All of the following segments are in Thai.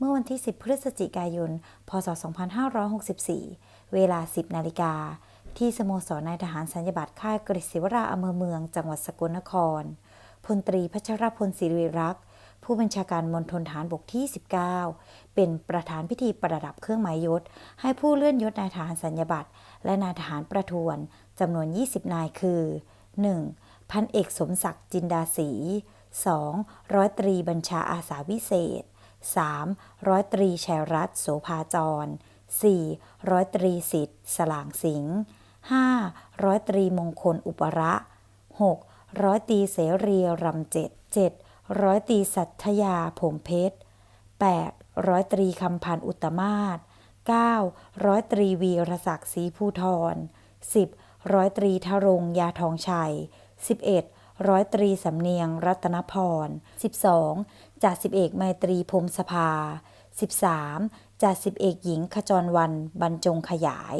เมื่อวันที่ 10 พฤศจิกายน พศ 2564 เวลา 10 นาฬิกา ที่สโมสรนายทหารสัญญบัตรค่ายกฤษศิวราอำเภอเมือง จังหวัดสกลนคร พลตรีพัชรพลศิริรักษ์ ผู้บัญชาการมณฑลฐานบกที่ 19 เป็นประธานพิธีประดับเครื่องหมายยศ ให้ผู้เลื่อนยศนายทหารสัญญบัตรและนายทหารประทวนจำนวน 20 นายคือ 1. พันเอกสมศักดิ์จินดาศรี 2. ร้อยตรีบัญชาอาสาวิเศษ 3. ร้อยตรีชัยรัตน์โสภาจร 4. ร้อยตรีสิทธิ์สลางสิงห์ 5. ร้อยตรีมงคลอุประ 6. ร้อยตรีเสรีรำเจ็ด 7. ร้อยตรีสัทยาผมเพชร 8. ร้อยตรีคำพันธ์อุตตมาศ 9. ร้อยตรีวีรศักดิ์ศรีภูทร 10. ร้อยตรีทรงยาทองชัย 11. ร้อยตรีสำเนียงรัตนพร 12. จ่าสิบเอกไมตรีพรมสภา 13. จ่าสิบเอกหญิงขจรวันบรรจงขยาย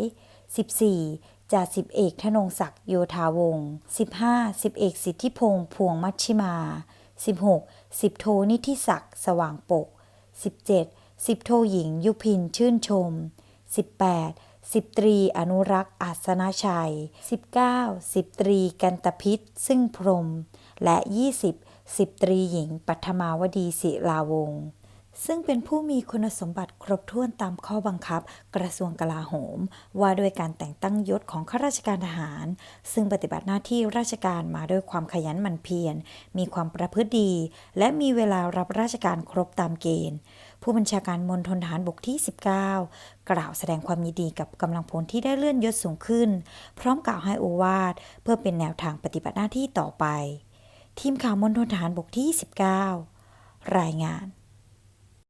14. จ่าสิบเอกธนงศักดิ์โยธาวงศ์ 15. สิบเอกสิทธิพงษ์พวงมัชชิมา 16. สิบโทนิธิศักดิ์สว่างปก 17. สิบโทหญิงยุพินชื่นชม 18. สิบตรีอนุรักษ์อาสนะชัย 19. สิบตรีกันตพิษซึ่งพรม และ 20. สิบตรีหญิง ปัทมาวดีศิลาวงศ์ซึ่งเป็นผู้มีคุณสมบัติครบถ้วนตามข้อบังคับ กระทรวงกลาโหม ว่าด้วยการแต่งตั้งยศของข้าราชการทหาร ซึ่งปฏิบัติหน้าที่ราชการมาด้วยความขยันหมั่นเพียร มีความประพฤติดี และมีเวลารับราชการครบตามเกณฑ์ ผู้บัญชาการมณฑลฐานบกที่ 19 กล่าวแสดงความยินดีกับกำลังพลที่ได้เลื่อนยศสูงขึ้น พร้อมกล่าวให้โอวาทเพื่อเป็นแนวทางปฏิบัติหน้าที่ต่อไป ทีมข่าวมณฑลฐานบกที่19รายงาน